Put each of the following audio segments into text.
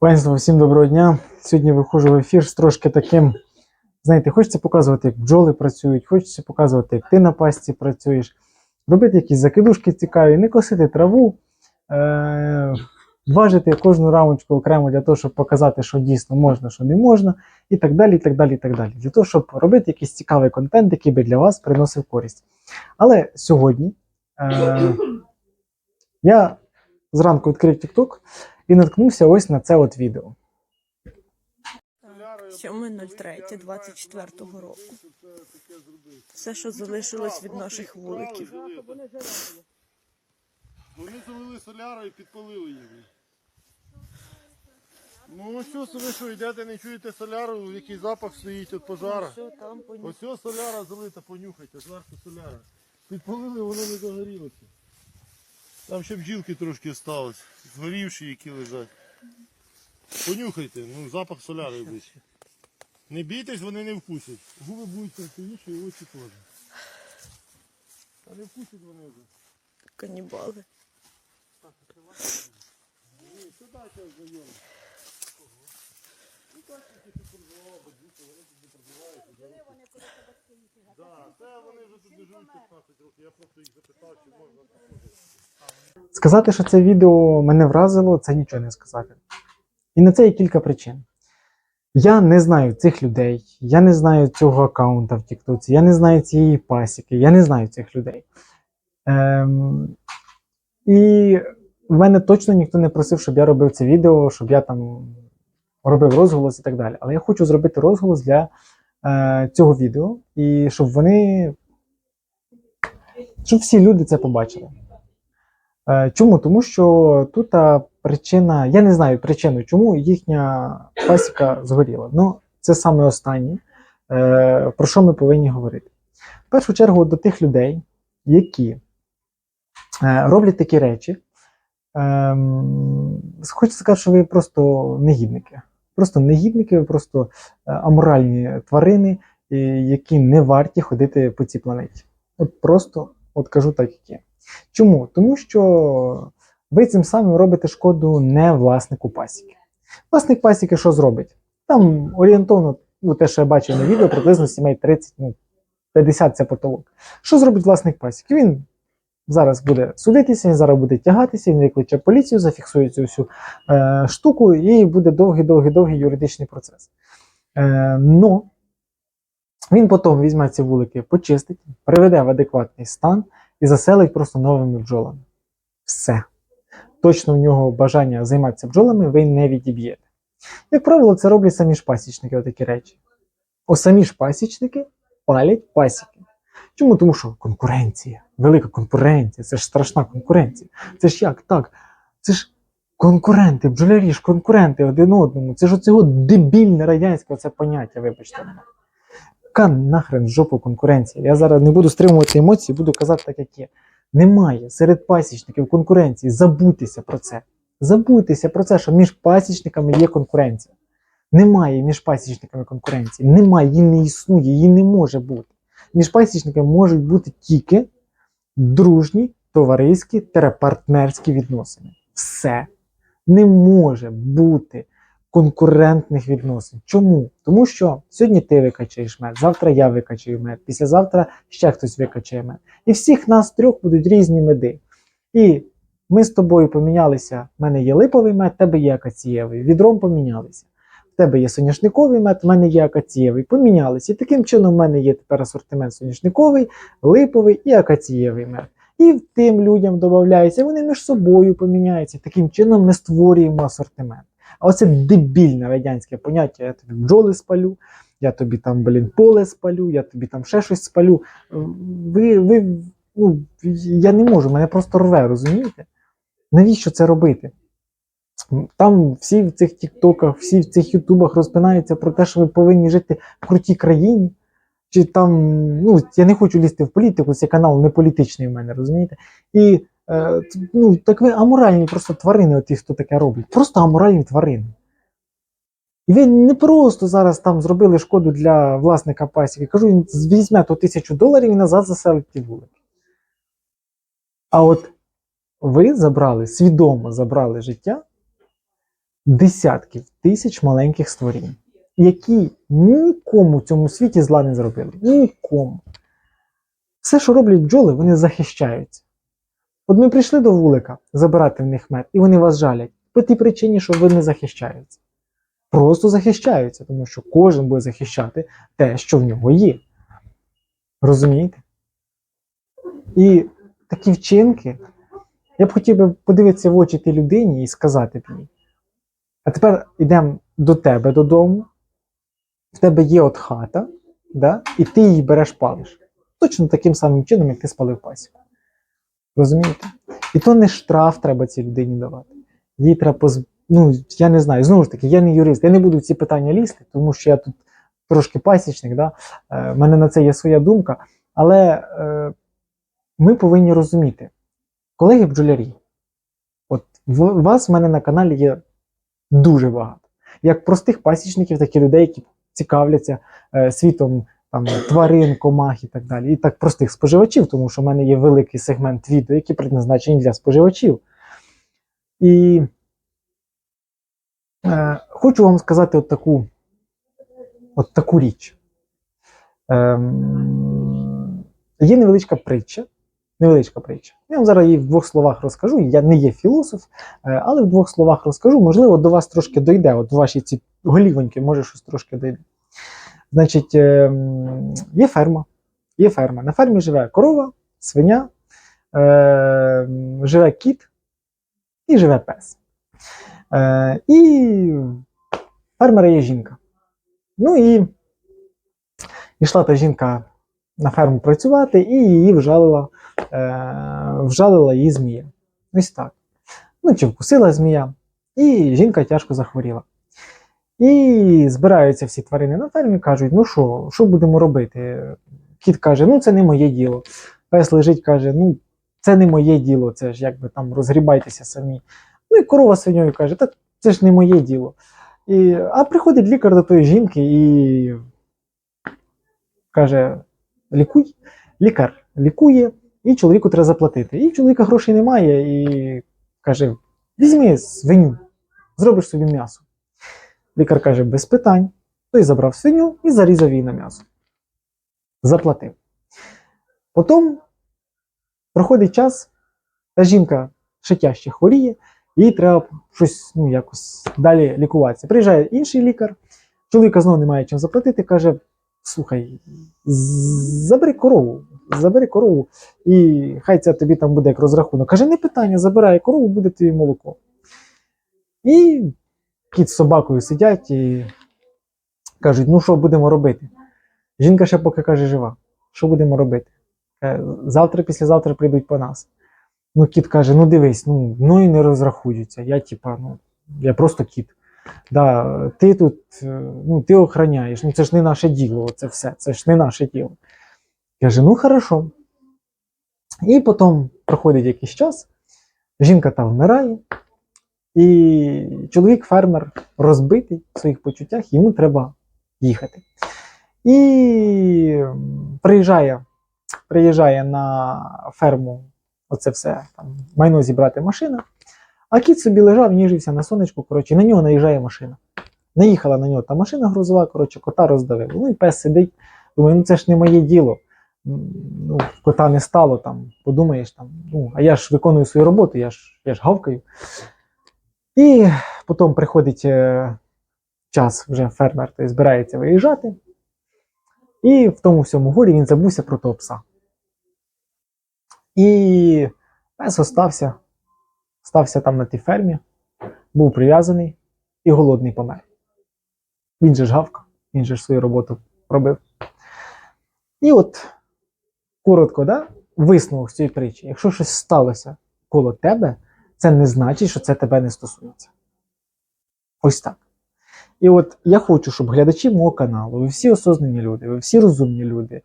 Панство, всім доброго дня. Сьогодні виходжу в ефір з трошки таким. Знаєте, хочеться показувати, як бджоли працюють, хочеться показувати, як ти на пасті працюєш, робити якісь закидушки цікаві, не косити траву, е- важити кожну рамочку окремо для того, щоб показати, що дійсно можна, що не можна, і так далі. і так далі, і так далі. Для того, щоб робити якийсь цікавий контент, який би для вас приносив користь. Але сьогодні е- я зранку відкрив TikTok і наткнувся ось на це от відео. 7.03.24 року. Все, що залишилось від наших вуликів. Вони залили соляра і підпалили її. Ну ось що, ви що, йдете, не чуєте соляру, який запах стоїть від пожара. Там Ось ось соляра залита, понюхайте, зверху соляра. Підпалили, воно не загорілося. Там ще бджілки трошки осталось, згорівші, які лежать. Понюхайте, ну запах соляри вийшов. Не бійтесь, вони не вкусять. Губи будуть красивіші і очі теж. Та не вкусять вони вже. канібали. Так, це вони вже тут не живуть 15 років. Я просто їх запитав, чи можна. Сказати, що це відео мене вразило, це нічого не сказати. І на це є кілька причин. Я не знаю цих людей, я не знаю цього аккаунта в Тіктоці, я не знаю цієї пасіки, я не знаю цих людей. Ем, і в мене точно ніхто не просив, щоб я робив це відео, щоб я там робив розголос і так далі. Але я хочу зробити розголос для е, цього відео, і щоб вони. Щоб всі люди це побачили. Е, Чому? Тому що тут причина, я не знаю причину, чому їхня пасіка згоріла. Ну, це саме останнє, е, про що ми повинні говорити. В першу чергу до тих людей, які е, роблять такі речі. Ем, хочу сказати, що ви просто негідники. Просто негідники, ви просто аморальні тварини, які не варті ходити по цій планеті. От просто от кажу так, як є. Чому? Тому що ви цим самим робите шкоду не власнику пасіки. Власник пасіки що зробить? Там орієнтовно, ну те, що я бачив на відео, приблизно сімей 30, ну 50 це потолок. Що зробить власник пасіки? Він зараз буде судитися, він зараз буде тягатися, він викличе поліцію, зафіксує цю всю е, штуку, і буде довгий-довгий-довгий юридичний процес. Е, но він потім візьме ці вулики, почистить, приведе в адекватний стан і заселить просто новими бджолами. Все. Точно в нього бажання займатися бджолами ви не відіб'єте. Як правило, це роблять самі ж пасічники, отакі речі. О самі ж пасічники палять пасіки. Чому? Тому що конкуренція, велика конкуренція, це ж страшна конкуренція. Це ж як так? Це ж конкуренти, бджолярі ж конкуренти один одному. Це ж оцього дебільне радянське оце поняття, вибачте мене. Яка нахрен жопу конкуренція? Я зараз не буду стримувати емоції, буду казати так, як є. Немає серед пасічників конкуренції. Забудьтеся про це. Забудьтеся про це, що між пасічниками є конкуренція. Немає між пасічниками конкуренції. Немає, її не існує, її не може бути. Між пасічниками можуть бути тільки дружні, товариські та партнерські відносини. Все. Не може бути конкурентних відносин. Чому? Тому що сьогодні ти викачаєш мед, завтра я викачаю мед, післязавтра ще хтось викачає мед. І всіх нас трьох будуть різні меди. І ми з тобою помінялися. В мене є липовий мед, в тебе є акацієвий. Відром помінялися. В тебе є соняшниковий мед, в мене є акацієвий. Помінялися. І таким чином в мене є тепер асортимент соняшниковий, липовий і акацієвий мед. І тим людям додається, вони між собою поміняються. Таким чином ми створюємо асортимент. А оце дебільне радянське поняття, я тобі бджоли спалю, я тобі там, блін, поле спалю, я тобі там ще щось спалю. Ви, ви, ну, я не можу, мене просто рве, розумієте? Навіщо це робити? Там всі в цих тіктоках, всі в цих ютубах розпинаються про те, що ви повинні жити в крутій країні. Чи там, ну, я не хочу лізти в політику, цей канал не політичний в мене, розумієте? І ну, так ви аморальні просто тварини, оті, хто таке роблять. Просто аморальні тварини. І ви не просто зараз там зробили шкоду для власника пасіки. Кажу, він візьме то тисячу доларів і назад заселить ті вулики. А от ви забрали, свідомо забрали життя десятків тисяч маленьких створінь, які нікому в цьому світі зла не зробили. Нікому. Все, що роблять бджоли, вони захищаються. От ми прийшли до вулика забирати в них мед, і вони вас жалять. По тій причині, що ви не захищаються. Просто захищаються, тому що кожен буде захищати те, що в нього є. Розумієте? І такі вчинки, я б хотів би подивитися в очі тій людині і сказати б їй. А тепер йдемо до тебе додому, в тебе є от хата, да? і ти її береш палиш. Точно таким самим чином, як ти спалив пасіку. Розумієте? І то не штраф треба цій людині давати. Їй треба поз... ну, я не знаю, знову ж таки, я не юрист, я не буду в ці питання лізти, тому що я тут трошки пасічник, да? е, мене на це є своя думка. Але е, ми повинні розуміти, колеги бджолярі, от в, вас в мене на каналі є дуже багато. Як простих пасічників, так і людей, які цікавляться е, світом там, тварин, комах і так далі. І так простих споживачів, тому що в мене є великий сегмент відео, які предназначені для споживачів. І е, хочу вам сказати от таку, от таку річ. Ем, є невеличка притча. Невеличка притча. Я вам зараз її в двох словах розкажу. Я не є філософ, е, але в двох словах розкажу. Можливо, до вас трошки дойде. От ваші ці голівоньки, може щось трошки дойде. Значить, ем, є ферма. Є ферма. На фермі живе корова, свиня, е, живе кіт і живе пес. Е, і фермера є жінка. Ну і йшла та жінка на ферму працювати, і її вжалила, е, вжалила її змія. Ось так. Ну, чи вкусила змія, і жінка тяжко захворіла. І збираються всі тварини на фермі, кажуть: ну що, що будемо робити? Кіт каже, ну це не моє діло. Пес лежить, каже, ну це не моє діло, це ж якби там розгрібайтеся самі. Ну і корова свиньою каже, та це ж не моє діло. І, а приходить лікар до тої жінки і каже: лікуй. Лікар лікує, і чоловіку треба заплатити. І чоловіка грошей немає, і каже: візьми свиню, зробиш собі м'ясо. Лікар каже, без питань. Той забрав свиню і зарізав її на м'ясо. Заплатив. Потім проходить час, та жінка ще хворіє, їй треба щось ну, якось далі лікуватися. Приїжджає інший лікар, чоловіка знову немає чим заплатити, каже: слухай, забери корову, забери корову, і хай це тобі там буде як розрахунок. Каже, не питання, забирай корову, буде тобі молоко. І кіт з собакою сидять і кажуть, ну що будемо робити? Жінка ще поки каже жива. Що будемо робити? Завтра, післязавтра прийдуть по нас. Ну, кіт каже: ну дивись, ну, ну і не розрахуються. Я, типа, ну, я просто кіт. Да, ти тут, е, ну, ти охороняєш, ну це ж не наше діло, це все, це ж не наше діло. Каже, ну хорошо. І потім проходить якийсь час, жінка там вмирає, і чоловік, фермер, розбитий в своїх почуттях, йому треба їхати. І приїжджає, приїжджає на ферму, оце все там, майно зібрати машина. А кіт собі лежав, ніжився на сонечку, коротше, на нього наїжджає машина. Наїхала на нього та машина грузова, коротше, кота роздавила. Ну і пес сидить. Думає, ну це ж не моє діло. Ну, кота не стало там, подумаєш там, ну, а я ж виконую свою роботу, я ж, я ж гавкаю. І потім приходить е, час, вже фермер той збирається виїжджати. І в тому всьому горі він забувся про того пса. І пес остався, стався там на тій фермі, був прив'язаний і голодний помер. Він же ж гавкав, він же ж свою роботу робив. І от, коротко, да, висновок з цієї притчі. Якщо щось сталося коло тебе, це не значить, що це тебе не стосується. Ось так. І от я хочу, щоб глядачі мого каналу, ви всі осознані люди, ви всі розумні люди.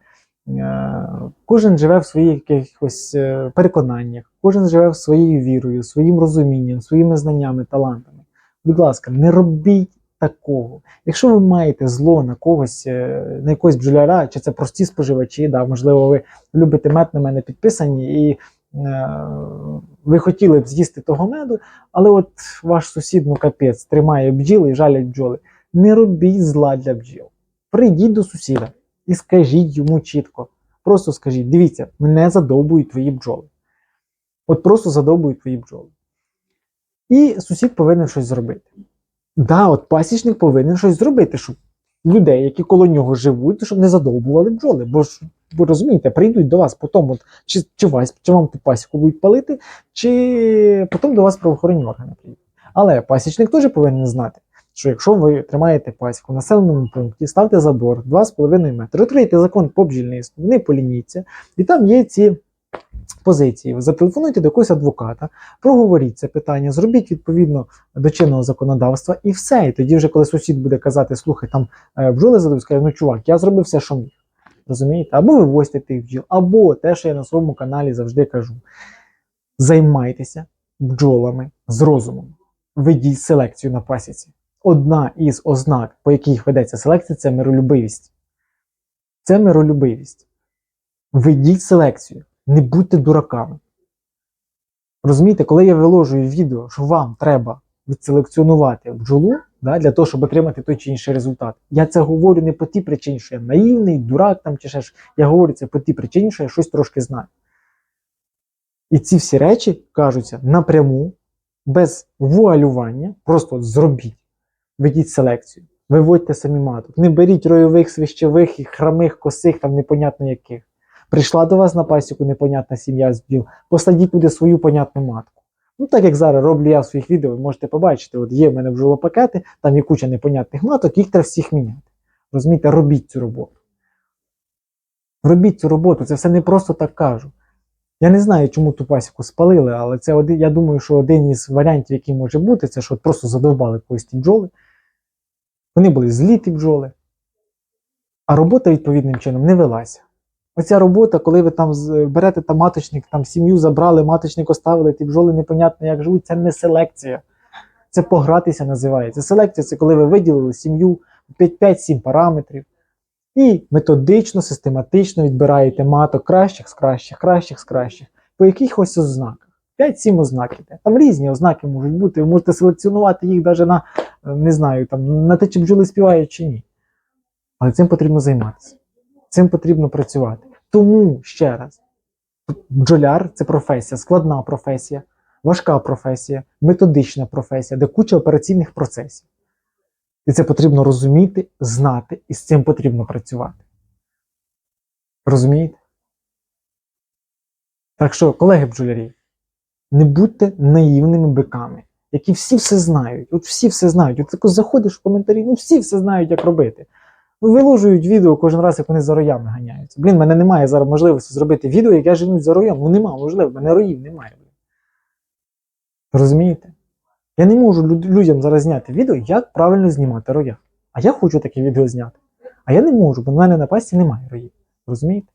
е, Кожен живе в своїх якихось е, переконаннях, кожен живе в своєю вірою, своїм розумінням, своїми знаннями, талантами. Будь ласка, не робіть такого. Якщо ви маєте зло на когось, е, на якогось бджоляра, чи це прості споживачі, да, можливо, ви любите мед на мене підписані і ви хотіли б з'їсти того меду, але от ваш сусід, ну капець, тримає бджіли і жалять бджоли. Не робіть зла для бджіл. Прийдіть до сусіда і скажіть йому чітко. Просто скажіть: дивіться, мене задовбують твої бджоли. От просто задовбують твої бджоли. І сусід повинен щось зробити. Да, от пасічник повинен щось зробити, щоб людей, які коло нього живуть, щоб не задовбували бджоли. Бо ж ви розумієте, прийдуть до вас потім, от, чи, чи, вас, чи вам ту пасіку будуть палити, чи потім до вас правоохоронні органи прийдуть. Але пасічник теж повинен знати, що якщо ви тримаєте пасіку в населеному пункті, ставте забор 2,5 метри, відкрийте закон по бджільництву, не полініться, і там є ці позиції. Зателефонуйте до якогось адвоката, проговоріть це питання, зробіть відповідно до чинного законодавства і все. І тоді, вже коли сусід буде казати, слухай, там е, бджоли задають, скаже, ну чувак, я зробив все, що міг. Розумієте? Або вивозьте тих бджіл, або те, що я на своєму каналі завжди кажу: займайтеся бджолами з розумом. Ведіть селекцію на пасіці. Одна із ознак, по яких ведеться селекція, це миролюбивість. Це миролюбивість. Ведіть селекцію, не будьте дураками. Розумієте, коли я виложую відео, що вам треба відселекціонувати бджолу да, для того, щоб отримати той чи інший результат. Я це говорю не по тій причині, що я наївний, дурак там чи ще ж. Я говорю це по тій причині, що я щось трошки знаю. І ці всі речі кажуться напряму, без вуалювання, просто зробіть, ведіть селекцію, виводьте самі маток, не беріть ройових, свищових і храмих, косих, там непонятно яких. Прийшла до вас на пасіку непонятна сім'я з бджіл, посадіть туди свою понятну матку. Ну, так як зараз роблю я в своїх відео, ви можете побачити, от є в мене бджолопакети, там є куча непонятних маток, їх треба всіх міняти. Розумієте, робіть цю роботу. Робіть цю роботу, це все не просто так кажу. Я не знаю, чому ту пасіку спалили, але це один, я думаю, що один із варіантів, який може бути, це що просто задовбали когось ті бджоли. Вони були злі ті бджоли, а робота відповідним чином не велася. Оця робота, коли ви там берете там маточник, там сім'ю забрали, маточник оставили, ті бджоли непонятно як живуть, це не селекція. Це погратися називається. Селекція це коли ви виділили сім'ю 5-7 параметрів і методично, систематично відбираєте маток кращих з кращих, кращих з кращих, по якихось ознаках. 5-7 ознак іде. Там різні ознаки можуть бути. Ви можете селекціонувати їх навіть на, не знаю, там, на те, чи бджоли співають чи ні. Але цим потрібно займатися. Цим потрібно працювати. Тому ще раз, бджоляр це професія, складна професія, важка професія, методична професія, де куча операційних процесів. І це потрібно розуміти, знати, і з цим потрібно працювати. Розумієте? Так що, колеги бджолярі, не будьте наївними биками, які всі все знають. От всі все знають. От тако заходиш в коментарі, ну всі все знають, як робити. Ну, виложують відео кожен раз, як вони за роями ганяються. Блін, в мене немає зараз можливості зробити відео, як я женусь за роєм. Ну нема, можливо, в мене роїв немає. Блін. Розумієте? Я не можу люд- людям зараз зняти відео, як правильно знімати роя. А я хочу таке відео зняти. А я не можу, бо в мене на пасті немає роїв. Розумієте?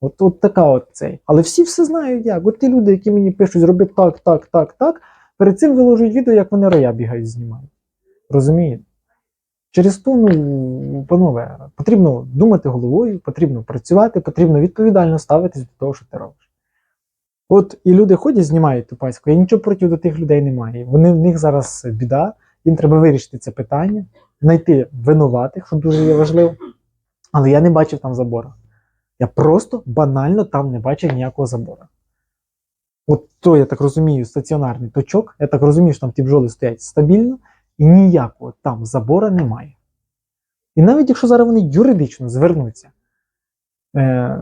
От, от така от цей. Але всі все знають як. От ті люди, які мені пишуть, зроби так, так, так, так, перед цим виложують відео, як вони роя бігають, знімають. Розумієте? Через то, ну, панове, потрібно думати головою, потрібно працювати, потрібно відповідально ставитись до того, що ти робиш. От і люди ходять, знімають ту паську, я нічого проти до тих людей не маю. Вони в них зараз біда, їм треба вирішити це питання, знайти винуватих, що дуже є важливо. Але я не бачив там забору. Я просто банально там не бачив ніякого забору. От то, я так розумію, стаціонарний точок, я так розумію, що там ті бджоли стоять стабільно, і ніякого там забора немає. І навіть якщо зараз вони юридично звернуться, е,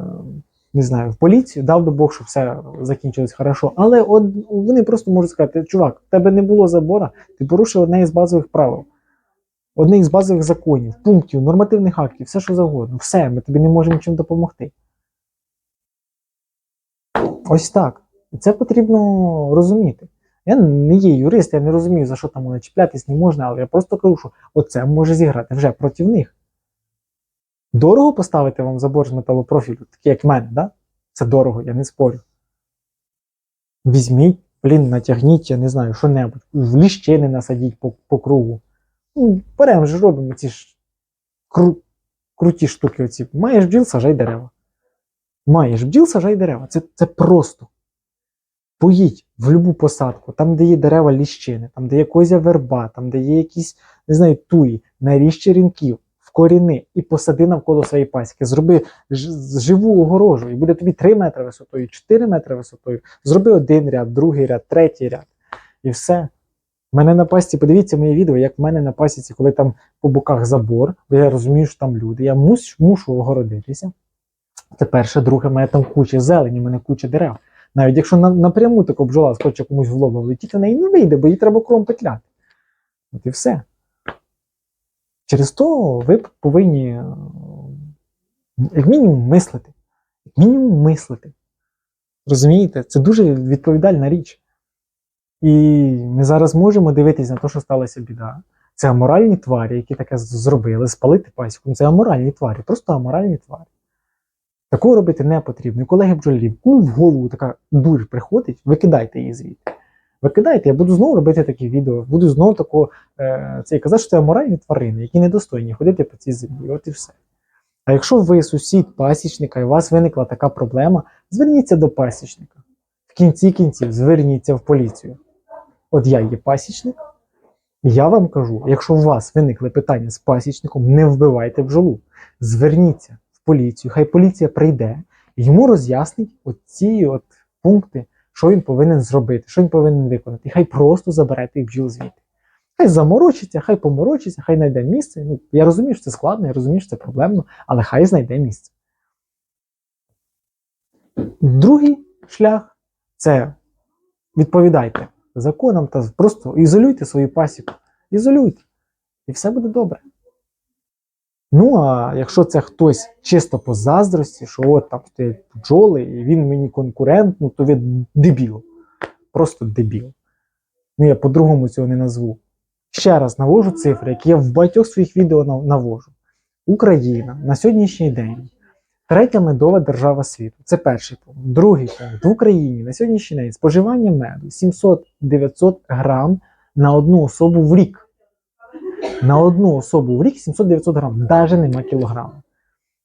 не знаю, в поліцію, дав би Бог, щоб все закінчилось хорошо. Але от вони просто можуть сказати: чувак, в тебе не було забора, ти порушив одне із базових правил, одне із базових законів, пунктів, нормативних актів, все що завгодно. Все, ми тобі не можемо нічим допомогти. Ось так. І це потрібно розуміти. Я не є юрист, я не розумію, за що там вони чіплятись не можна, але я просто кажу, що оце може зіграти вже проти них. Дорого поставити вам забор з металопрофілю, такий як в мене, да? Це дорого, я не спорю. Візьміть, блін, натягніть, я не знаю, що-небудь. В ліщини насадіть по, по кругу. Ну, беремо ж робимо ці ж кру, круті штуки. Оці. Маєш бджіл, сажай дерева. Маєш бджіл, сажай дерева. Це, це просто. Поїдь в будь-яку посадку, там, де є дерева ліщини, там, де є козя верба, там, де є якісь, не знаю, туї, наріж черенків, вкоріни і посади навколо своєї пасіки. Зроби живу огорожу, і буде тобі 3 метри висотою, 4 метри висотою. Зроби один ряд, другий ряд, третій ряд. І все. У мене на пасіці, подивіться моє відео, як в мене на пасіці, коли там по боках забор, бо я розумію, що там люди, я мусь, мушу огородитися. Це перше, друге, мене там куча зелені, в мене куча дерев. Навіть якщо на, напряму така бджола схоче комусь в лоба влетіти, в неї не вийде, бо їй треба кром петляти. От і все. Через то ви повинні, е, як мінімум, мислити. Як мінімум мислити. Розумієте? Це дуже відповідальна річ. І ми зараз можемо дивитися на те, що сталася біда. Це аморальні тварі, які таке зробили, спалити пасіку. Це аморальні тварі, просто аморальні тварі. Такого робити не потрібно. І колеги бджолярів, кому в голову така дурь приходить, викидайте її звідти. Викидайте, я буду знову робити такі відео, буду знову тако, е, це казати, що це аморальні тварини, які недостойні ходити по цій землі. От і все. А якщо ви сусід пасічника і у вас виникла така проблема, зверніться до пасічника. В кінці кінців зверніться в поліцію. От я є пасічник, і я вам кажу, якщо у вас виникли питання з пасічником, не вбивайте бджолу. Зверніться поліцію, хай поліція прийде, йому роз'яснить оці от пункти, що він повинен зробити, що він повинен виконати. Хай просто забере тих бджіл звідти. Хай заморочиться, хай поморочиться, хай знайде місце. Ну, я розумію, що це складно, я розумію, що це проблемно, але хай знайде місце. Другий шлях це відповідайте законам та просто ізолюйте свою пасіку. Ізолюйте. І все буде добре. Ну, а якщо це хтось чисто по заздрості, що от там стоять бджоли, і він мені конкурент, ну то ви дебіл. Просто дебіл. Ну, я по-другому цього не назву. Ще раз навожу цифри, які я в багатьох своїх відео навожу. Україна на сьогоднішній день третя медова держава світу. Це перший пункт. Другий пункт. В Україні на сьогоднішній день споживання меду 700-900 грам на одну особу в рік. На одну особу в рік 700-900 грам, навіть нема кілограма.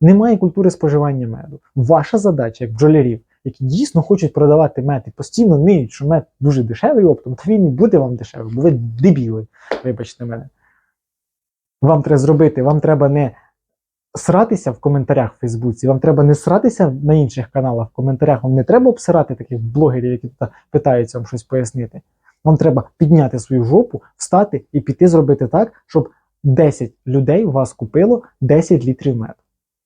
Немає культури споживання меду. Ваша задача, як бджолярів, які дійсно хочуть продавати мед і постійно ниють, що мед дуже дешевий оптом, то він і буде вам дешевий, бо ви дебіли, вибачте мене. Вам треба зробити, вам треба не сратися в коментарях в Фейсбуці, вам треба не сратися на інших каналах в коментарях, вам не треба обсирати таких блогерів, які питаються вам щось пояснити. Вам треба підняти свою жопу, встати і піти зробити так, щоб 10 людей вас купило 10 літрів меду.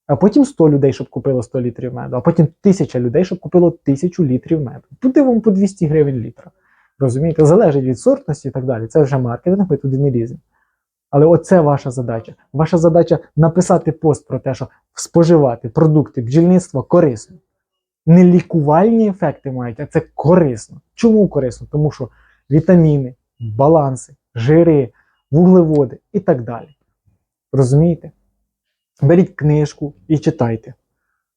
А потім 100 людей, щоб купило 100 літрів меду, а потім 1000 людей, щоб купило 1000 літрів меду. Туди вам по 200 гривень літра. Розумієте? Залежить від сортності і так далі. Це вже маркетинг, ми туди не ліземо. Але оце ваша задача. Ваша задача написати пост про те, що споживати продукти бджільництва корисно. Не лікувальні ефекти мають, а це корисно. Чому корисно? Тому що вітаміни, баланси, жири, вуглеводи і так далі. Розумієте? Беріть книжку і читайте.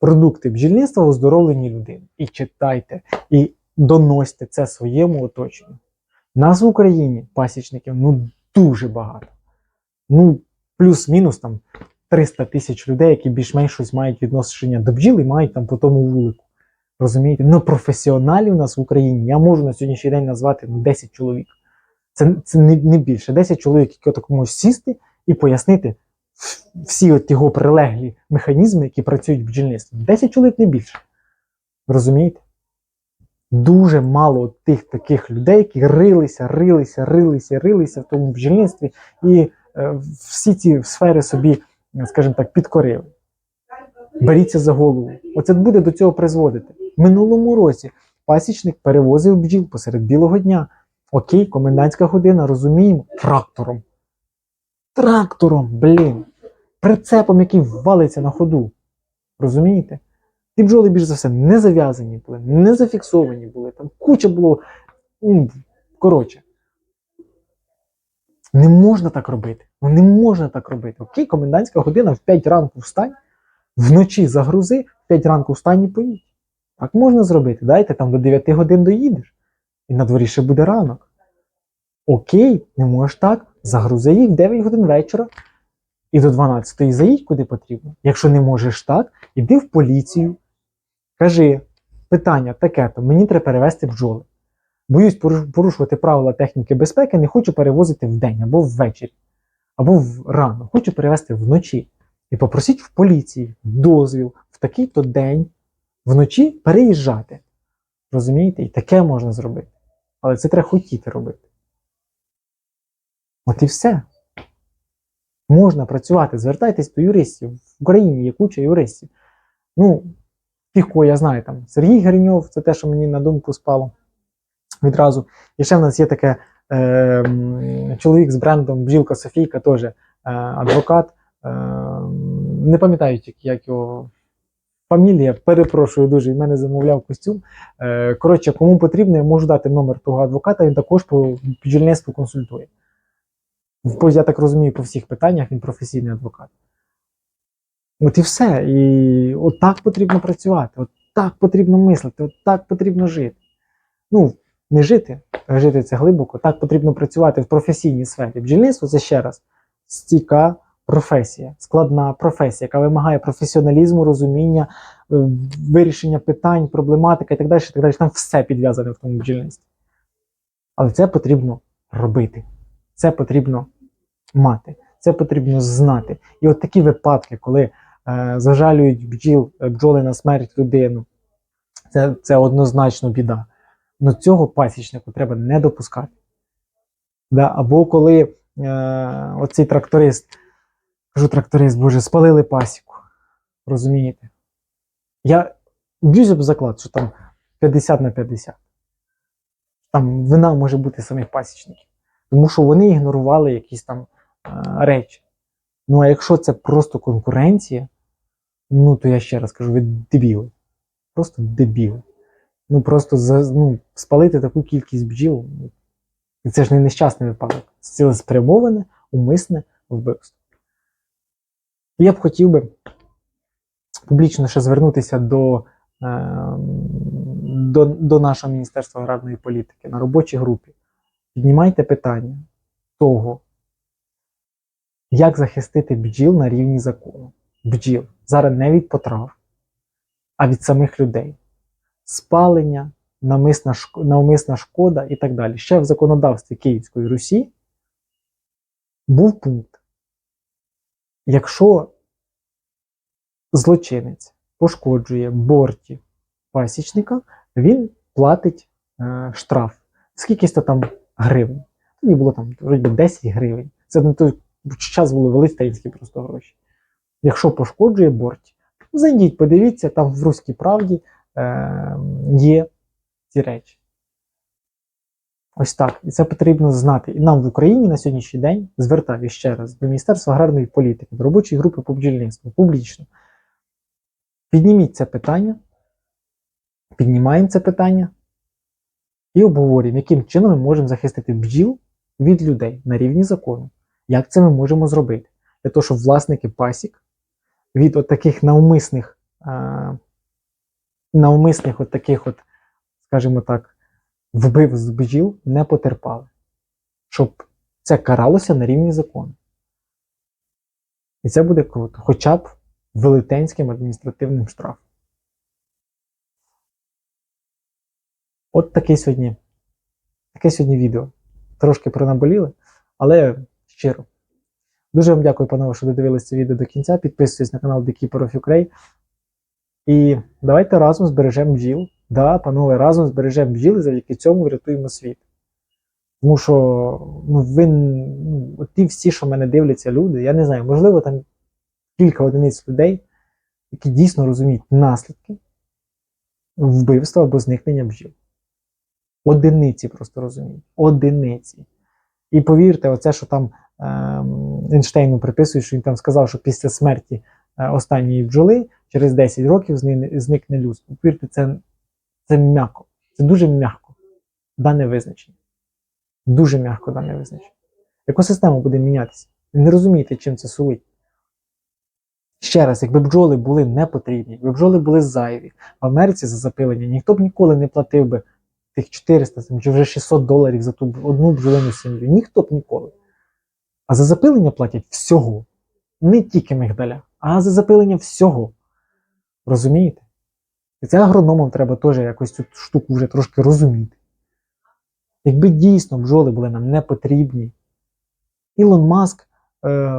Продукти бджільництва оздоровлені людини. І читайте, і доносьте це своєму оточенню. Нас в Україні пасічників ну дуже багато. Ну, плюс-мінус там 300 тисяч людей, які більш-менш щось мають відношення до бджіл і мають там по тому вулику. Розумієте? Ну, професіоналів у нас в Україні я можу на сьогоднішній день назвати ну, 10 чоловік. Це, це не, не більше. 10 чоловік, які отак можуть сісти і пояснити всі от його прилеглі механізми, які працюють в бджільництві. 10 чоловік не більше. Розумієте? Дуже мало тих таких людей, які рилися, рилися, рилися, рилися в тому бджільництві і е, всі ці сфери собі, скажімо так, підкорили. Беріться за голову. Оце буде до цього призводити. Минулому році пасічник перевозив бджіл посеред білого дня. Окей, комендантська година, розуміємо, трактором. Трактором, блін. Прицепом, який валиться на ходу. Розумієте? Ті бджоли більш за все не зав'язані були, не зафіксовані були. Там куча було. Коротше. Не можна так робити. Ну, Не можна так робити. Окей, комендантська година в 5 ранку встань, вночі загрузи, в 5 ранку встань і поїдь. Так можна зробити. Дайте там до 9 годин доїдеш. І на дворі ще буде ранок. Окей, не можеш так. Загрузи їх в 9 годин вечора і до 12 заїдь куди потрібно. Якщо не можеш так, іди в поліцію. Кажи, питання таке-то, мені треба перевезти бджоли. Боюсь порушувати правила техніки безпеки, не хочу перевозити вдень або ввечері, або в рано. Хочу перевезти вночі. І попросіть в поліції дозвіл в такий-то день вночі переїжджати. Розумієте? І таке можна зробити. Але це треба хотіти робити. От і все. Можна працювати, звертайтесь до юристів. В Україні є куча юристів. Ну, тих, кого я знаю, там Сергій Гриньов, це те, що мені на думку спало відразу. І ще в нас є таке е, чоловік з брендом Бжілка Софійка, теж е, адвокат. Е, не пам'ятаю як його фамілія, перепрошую дуже, в мене замовляв костюм. Е, коротше, кому потрібно, я можу дати номер того адвоката, він також по бджільництву консультує. Я так розумію, по всіх питаннях він професійний адвокат. От і все. І от так потрібно працювати, от так потрібно мислити, от так потрібно жити. Ну, не жити, а жити це глибоко. Так потрібно працювати в професійній сфері. Бджільництво це ще раз стійка професія, складна професія, яка вимагає професіоналізму, розуміння, е, вирішення питань, проблематика і так далі. і Так далі. Там все підв'язане в тому бджільництві. Але це потрібно робити. Це потрібно мати, це потрібно знати. І от такі випадки, коли е, зажалюють бджіл, е, бджоли на смерть людину, це, це однозначно біда. Но цього пасічнику треба не допускати. Да? Або коли е, оцей тракторист, кажу тракторист, боже, спалили пасіку. Розумієте? Я б'юся б заклад, що там 50 на 50. Там вина може бути самих пасічників. Тому що вони ігнорували якісь там е, речі. Ну а якщо це просто конкуренція, ну то я ще раз кажу, ви дебіли. Просто дебіли. Ну просто за, ну, спалити таку кількість бджіл. ну, Це ж не нещасний випадок. Це цілеспрямоване, умисне вбивство. Я б хотів би публічно ще звернутися до, е, до, до нашого Міністерства аграрної політики на робочій групі. Піднімайте питання того, як захистити бджіл на рівні закону. Бджіл. Зараз не від потрав, а від самих людей. Спалення, навмисна, шк- навмисна шкода і так далі. Ще в законодавстві Київської Русі був пункт. Якщо злочинець пошкоджує борті пасічника, він платить е, штраф. Скількись то там гривень. Тоді було там вроді 10 гривень. Це на той час були величезні просто гроші. Якщо пошкоджує борт, зайдіть, подивіться, там в Руській правді е, є ці речі. Ось так. І це потрібно знати. І нам в Україні на сьогоднішній день звертаю ще раз до Міністерства аграрної політики, до робочої групи по бджільництву публічно. Підніміть це питання, піднімаємо це питання і обговорюємо, яким чином ми можемо захистити бджіл від людей на рівні закону. Як це ми можемо зробити? Для того, щоб власники пасік від от таких навмисних, а, навмисних от таких от, скажімо так, вбивств бджіл не потерпали. Щоб це каралося на рівні закону. І це буде круто. Хоча б велетенським адміністративним штрафом. От таке сьогодні, таке сьогодні відео. Трошки пронаболіли, але щиро. Дуже вам дякую, панове, що додивилися це відео до кінця. Підписуйтесь на канал The Keeper of Ukraine. І давайте разом збережемо бджіл. Да, панове, разом збережемо бджіл і завдяки цьому врятуємо світ. Тому що ну, ви, ну, ті всі, що мене дивляться люди, я не знаю, можливо, там кілька одиниць людей, які дійсно розуміють наслідки вбивства або зникнення бджіл. Одиниці просто розуміють. Одиниці. І повірте, оце, що там ем, Ейнштейну приписують, що він там сказав, що після смерті е, останньої бджоли через 10 років зникне людство. Повірте, це, це м'яко. Це дуже м'яко. Дане визначення. Дуже м'яко дане визначення. Екосистема буде мінятися. Ви не розумієте, чим це сулить. Ще раз, якби бджоли були не потрібні, якби бджоли були зайві в Америці за запилення, ніхто б ніколи не платив би тих 400 там, чи вже 600 доларів за ту одну бджолину сім'ю. Ніхто б ніколи. А за запилення платять всього. Не тільки мигдаля, а за запилення всього. Розумієте? І це агрономам треба теж якось цю штуку вже трошки розуміти. Якби дійсно бджоли були нам не потрібні, Ілон Маск е,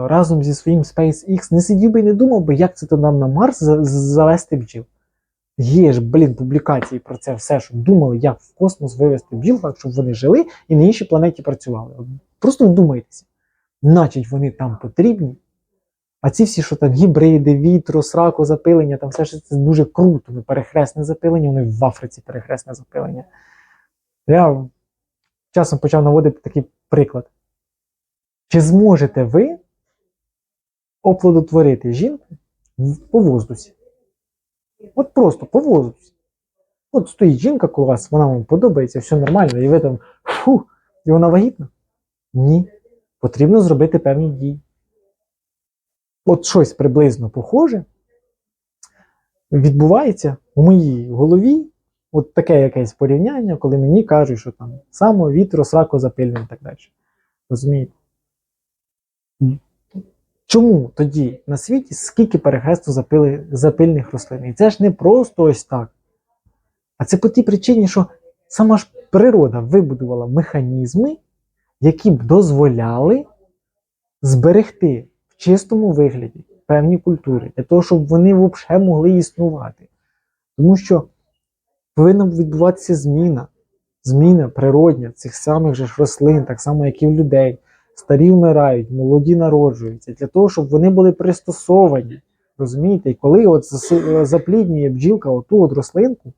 разом зі своїм SpaceX не сидів би і не думав би, як це то нам на Марс завести бджіл. Є ж, блін, публікації про це все, щоб думали, як в космос вивести бджіл, так, щоб вони жили і на іншій планеті працювали. Просто вдумайтеся. Значить, вони там потрібні. А ці всі, що там гібриди, вітру, сраку, запилення, там все ж це дуже круто. Ну, перехресне запилення, вони в Африці перехресне запилення. Я часом почав наводити такий приклад. Чи зможете ви оплодотворити жінку по воздусі? От просто по воздусі. От стоїть жінка коло вас, вона вам подобається, все нормально, і ви там фу, і вона вагітна? Ні. Потрібно зробити певні дії. От щось приблизно похоже відбувається у моїй голові. От таке якесь порівняння, коли мені кажуть, що там само вітро, срако запильне і так далі. Розумієте? Чому тоді на світі скільки перехресту запили, запильних рослин? І це ж не просто ось так. А це по тій причині, що сама ж природа вибудувала механізми, які б дозволяли зберегти в чистому вигляді певні культури, для того, щоб вони взагалі могли існувати. Тому що повинна відбуватися зміна, зміна природня цих самих же рослин, так само, як і в людей. Старі вмирають, молоді народжуються, для того, щоб вони були пристосовані. Розумієте? І коли от запліднює бджілка оту от рослинку,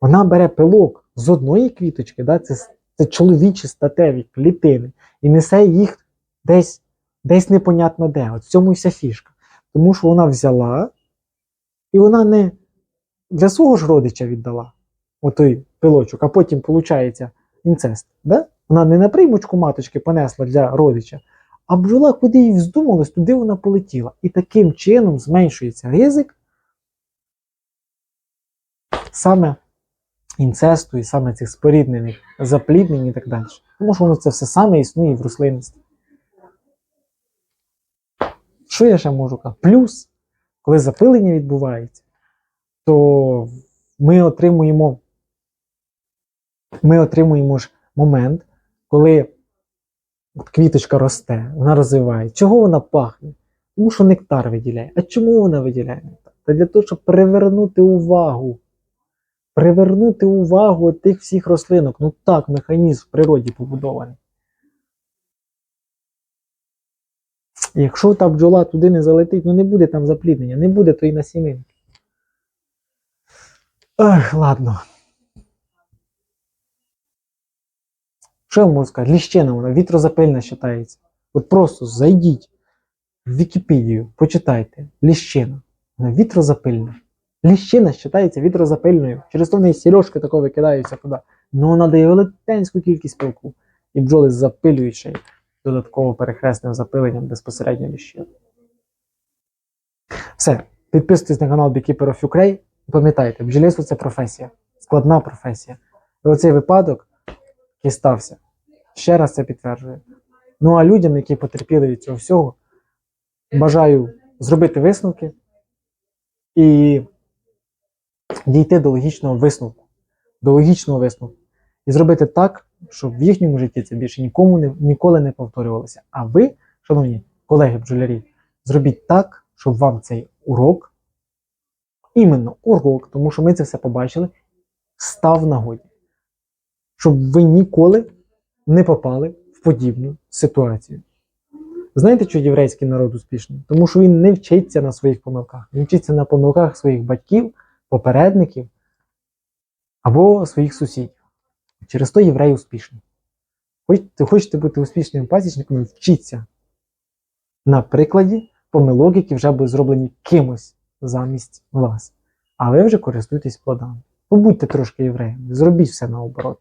вона бере пилок з одної квіточки, да, це, це чоловічі статеві клітини, і несе їх десь, десь непонятно де. От в цьому і вся фішка. Тому що вона взяла, і вона не для свого ж родича віддала отой пилочок, а потім виходить інцест. Да? Вона не на приймочку маточки понесла для родича, а бджола, куди їй вздумалось, туди вона полетіла. І таким чином зменшується ризик саме інцесту і саме цих споріднених запліднень і так далі. Тому що воно це все саме існує в рослинності. Що я ще можу казати? Плюс, коли запилення відбувається, то ми отримуємо, ми отримуємо ж момент, коли квіточка росте, вона розвиває. Чого вона пахне? Тому що нектар виділяє. А чому вона виділяє нектар? Та для того, щоб привернути увагу. Привернути увагу тих всіх рослинок. Ну так, механізм в природі побудований. І Якщо та бджола туди не залетить, ну не буде там запліднення, не буде тої насінинки. Ах, ладно. Що я можу сказати? Ліщина вона вітрозапильна вважається. От просто зайдіть в Вікіпедію, почитайте. Ліщина. Вона вітрозапильна. Ліщина вважається вітрозапильною. Через то в неї сірожки тако викидаються туди. Ну вона дає велетенську кількість пилку. І бджоли запилюють ще додатково перехресним запиленням безпосередньо ліщин. Все. Підписуйтесь на канал Beekeeper of Ukraine. Пам'ятайте, бджолярство це професія, складна професія. І оцей випадок, який стався, ще раз це підтверджує. Ну а людям, які потерпіли від цього всього, бажаю зробити висновки і дійти до логічного висновку. До логічного висновку. І зробити так, щоб в їхньому житті це більше нікому не, ніколи не повторювалося. А ви, шановні колеги бджолярі, зробіть так, щоб вам цей урок, іменно урок, тому що ми це все побачили, став нагоді. Щоб ви ніколи не попали в подібну ситуацію. Знаєте, що єврейський народ успішний? Тому що він не вчиться на своїх помилках, він вчиться на помилках своїх батьків, попередників або своїх сусідів. Через то єврей успішний. Хочете, хочете бути успішними пасічником, вчіться на прикладі помилок, які вже були зроблені кимось замість вас. А ви вже користуйтесь плодами. Побудьте трошки євреями, зробіть все наоборот.